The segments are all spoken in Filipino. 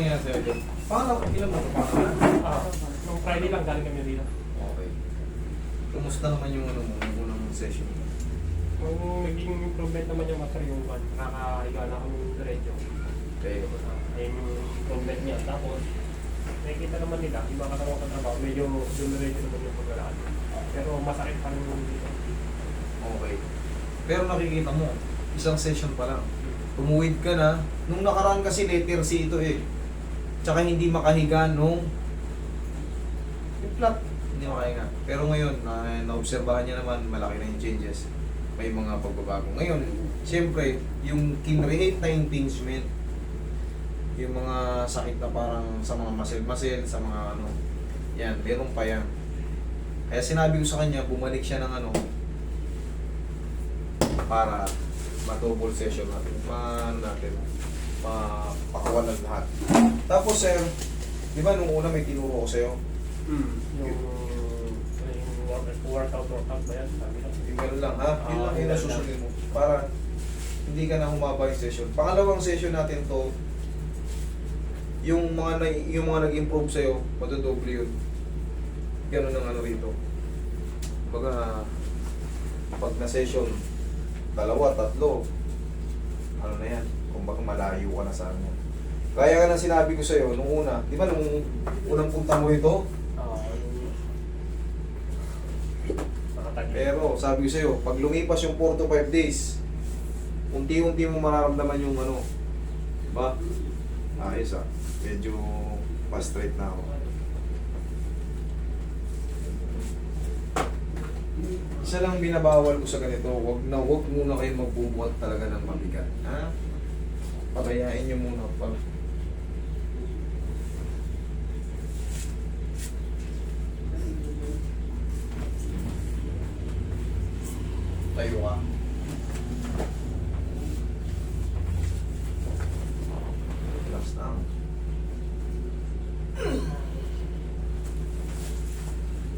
nangyayari sa'yo dyan? Paano, ilan mo ito? Paano? Ah, nung Friday lang galing kami dito. Okay. Kumusta naman yung ano mo, yung unang session mo? Nung naging improvement naman yung master yung one, nakakahiga na kami diretso. Okay. Ayun yung improvement niya. Tapos, nakikita naman nila, yung mga katawan sa trabaho, medyo dumiretso naman yung paglalakad. Pero masakit pa rin yung dito. Okay. Pero nakikita mo, isang session pa lang. Tumuwid ka na. Nung nakaraan kasi letter C ito eh. Tsaka hindi makahiga nung yung flat. Hindi makahiga. Pero ngayon, na, naobserbahan niya naman, malaki na yung changes. May mga pagbabago. Ngayon, siyempre, yung kinreate na impingement, yung mga sakit na parang sa mga muscle-muscle, sa mga ano, yan, meron pa yan. Kaya sinabi ko sa kanya, bumalik siya ng ano, para ma-double session natin. Ma natin, mapakawalan lahat. Tapos sir, di ba nung una may tinuro ko sa'yo? Hmm. Yung, yung workout, workout, workout ba yan? Sabi ko. Yung lang ha? Yun Ah, lang yung yun lang. nasusunod mo. Para hindi ka na humaba yung session. Pangalawang session natin to, yung mga na, yung mga nag-improve sa'yo, madodoble yun. Ganun ang ano rito. Baga, pag na session, dalawa, tatlo, ano na yan, kumbaga malayo ka na sa ano. Kaya nga na sinabi ko sa'yo, nung una, di ba nung unang punta mo yung... Nakatagil. Pero sabi ko sa'yo, pag lumipas yung 4 to 5 days, unti-unti mo mararamdaman yung ano, diba? Ayos ah, medyo pa-straight na ako. Isa lang binabawal ko sa ganito, wag na wag muna kayo magbubuhat talaga ng mabigat. Ha? Patayain nyo muna. Pag tayo ka. Relax lang.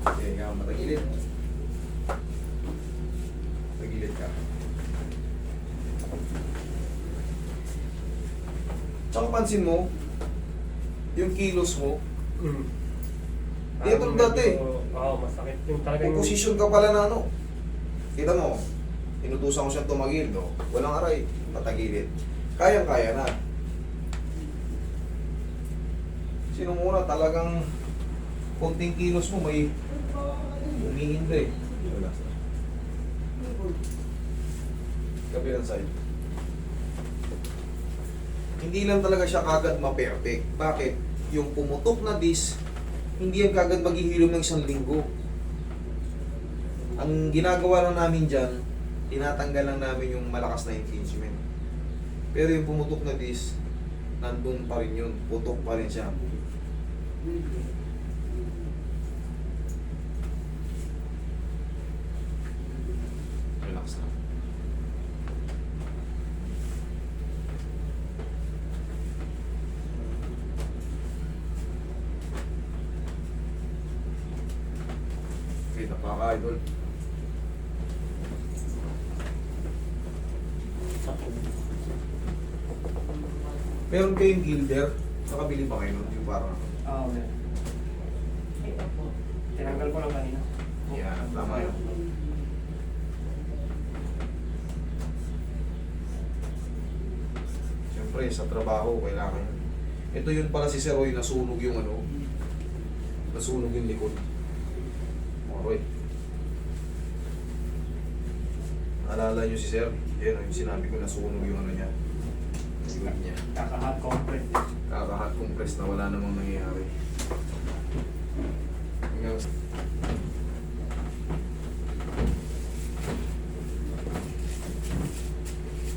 Okay, ikaw matagilid. Tagilid ka. Tsaka pansin mo, yung kilos mo, Hmm. Dito Parang dati. medyo- Oo, masakit. Yung talagang... may position ka pala na ano. Kita mo, inutusan ko siya tumagil, no? Walang aray, patagilid. Kayang-kaya na. Sinong una talagang konting kilos mo may umihinda eh. Kabilang side. Hindi lang talaga siya kagad ma-perfect. Bakit? Yung pumutok na disc, hindi yan kagad maghihilom ng isang linggo. Ang ginagawa lang namin dyan, tinatanggal lang namin yung malakas na impingement. Pero yung pumutok na disc, nandun pa rin yun. Putok pa rin siya. Relax lang. Okay, napaka-idol. Meron kayong gilder? Nakabili ba kayo nun? Yung parang... Oo, okay. Ito po. Tinanggal ko lang kanina. Yan, tama yun. Siyempre, sa trabaho, kailangan yun. Ito yun pala si Sir Roy, nasunog yung ano, nasunog yung likod. Roy. Alala nyo si Sir? Yan, yung sinabi ko nasunog yung ano niya. Likod niya. Kaka-hot compress. Kaka-hot compress na wala namang nangyayari. Hanggang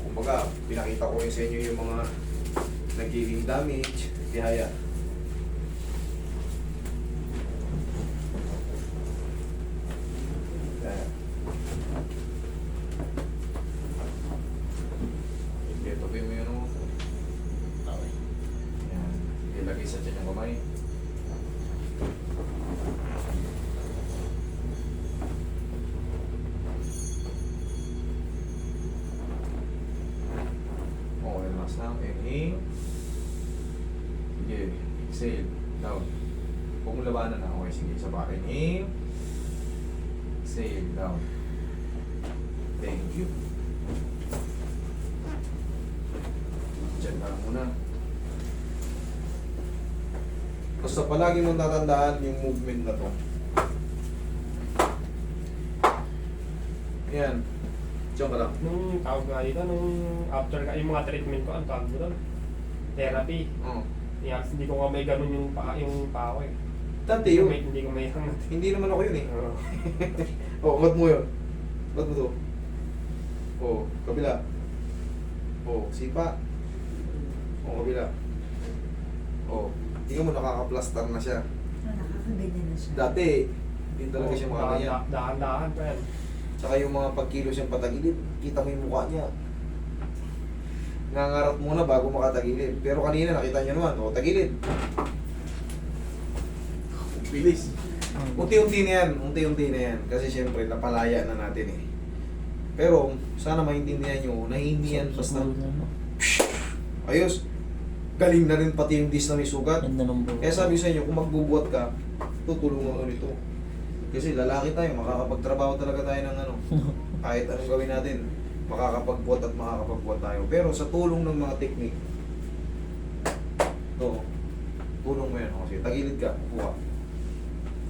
Kumbaga, pinakita ko rin sa inyo yung mga nagiging damage. Kaya, Ito ba yung ano? Okay. Yan. Ilagay sa tiyan yung kamay. Okay, relax lang. Inhale. Sige, exhale. Down. Huwag mo labanan na. Okay, sige. Isa pa. Inhale. Exhale. Down. Thank you. Diyan ka muna. Basta palagi mong tatandaan yung movement na to. Yan. Diyan ka lang. Nung tawag nga dito, nung after ka, yung mga treatment ko, ang tawag mo doon? Therapy. Oh. Yeah, hindi ko nga may ganun yung pa yung paa ko eh. Dati Hindi ko yun. may, hindi ko may hangat. Hindi naman ako yun eh. Oo. Oh, ba't mo yun? Ba't mo to? Oh, kabila. Oh, sipa. Oh, kabila. Oh, tingnan mo nakaka-plaster na siya. Ah, nakakaganyan na siya. Dati, hindi talaga siya Oo, makaganyan. dahan- Dahan-dahan pa yan. Tsaka yung mga pagkilos siyang patagilid, kita mo yung mukha niya. Nangarap muna bago makatagilid. Pero kanina nakita niyo naman, oh, tagilid. Bilis. Unti-unti na yan, unti-unti na yan. Kasi siyempre, napalaya na natin eh. Pero, sana maintindihan nyo, na hindi yan basta ayos. Galing na rin pati yung dis na may sugat. Ganda ng buhok. Kaya sabi ko sa inyo, kung magbubuhat ka, tutulungan ulit ito. Kasi lalaki tayo, makakapagtrabaho talaga tayo ng ano. Kahit anong gawin natin, makakapagbuhat at makakapagbuhat tayo. Pero sa tulong ng mga technique, to, tulong mo yan. O, Kasi tagilid ka, kuha.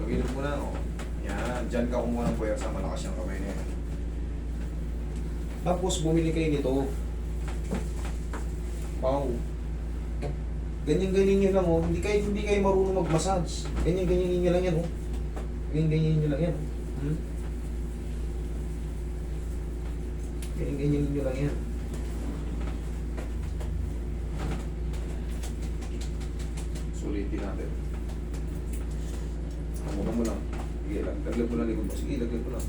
Tagilid mo na, o. Yan, dyan ka kumuha ng puwersa, malakas yung kamay na yan. Tapos bumili kayo nito. Pau. Ganyan-ganyan nyo lang, oh. Hindi kayo, hindi kayo marunong mag-massage. Ganyan-ganyan nyo lang yan, oh. Ganyan-ganyan nyo lang yan. Hmm? Ganyan-ganyan nyo lang yan. Sulitin natin. Hamukan mo lang. Sige lang. Laglag mo lang likod. Sige, laglag mo lang.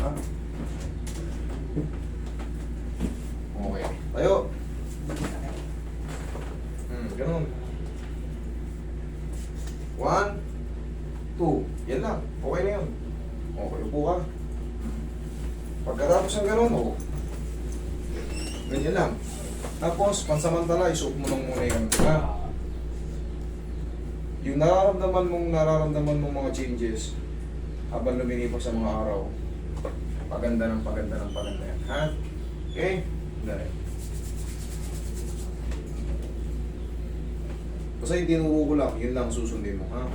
Ha? Okay. Tayo. Hmm, ganun. One, two. Yan lang. Okay na yun. Okay, upo ka. Pagkatapos ng ganun, oh. Ganyan lang. Tapos, pansamantala, isuot mo lang muna yung ha? Yung nararamdaman mong nararamdaman mong mga changes habang lumilipas sa mga araw, paganda ng paganda ng paganda yan. Ha? Okay? Dali. Basta yung tinuro ko lang, yun lang susundin mo, ha?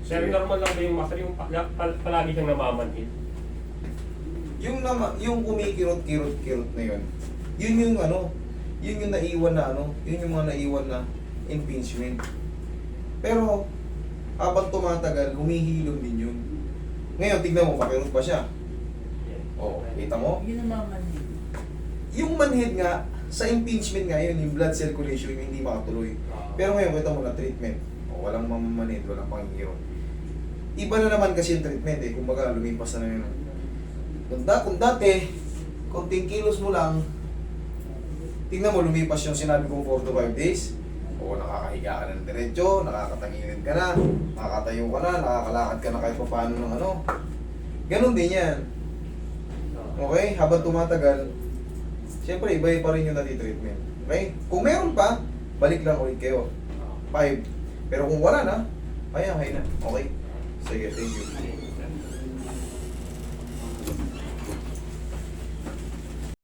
Sir, Sige. normal lang ba yung master yung pal- pal- palagi kang namamanhid? Yung nama, yung kumikirot-kirot-kirot na yun, yun yung ano, yun yung naiwan na ano, yun yung mga naiwan na impingement. Pero, habang tumatagal, humihilom din yun. Ngayon, tignan mo, pakirot pa siya. Oh, kita mo? Yun ang. Yung manhid nga, sa impingement nga yun, yung blood circulation, yung hindi makatuloy. Pero ngayon, kita mo na treatment. O, walang mamamanid, walang pangingiro. Iba na naman kasi yung treatment eh. Kumbaga, lumipas na na yun. Kung, da, kung dati, konting kilos mo lang, tingnan mo, lumipas yung sinabi kong 4 to 5 days. O, nakakahiga ka na ng diretso, nakakatangilid ka na, nakakatayo ka na, nakakalakad ka na kahit pa paano ng ano. Ganon din yan. Okay? Habang tumatagal, siyempre iba pa rin yung nati-treatment. Okay? Kung meron pa, balik lang ulit kayo. 5. Pero kung wala na, ayahay na. Okay? Sige, thank you.